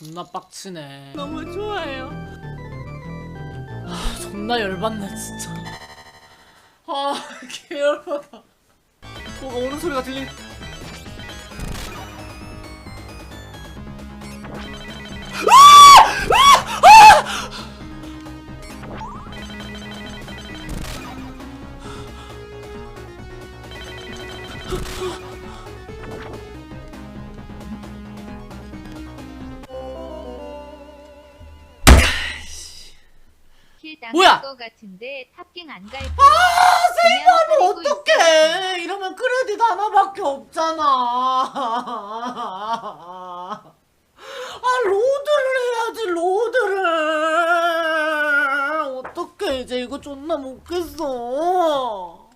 존나 빡치네. 너무 좋아요. 아 존나 열받네 진짜. 아 개열받아. 뭐가 오는 소리가 들리 뭐야? 같은데 탑갱 안 갈. 아 그냥 어떡해. 이러면 크레딧 하나밖에 없잖아. 아 로드를 해야지 로드를. 어떡해 이제. 이거 존나 못 겠어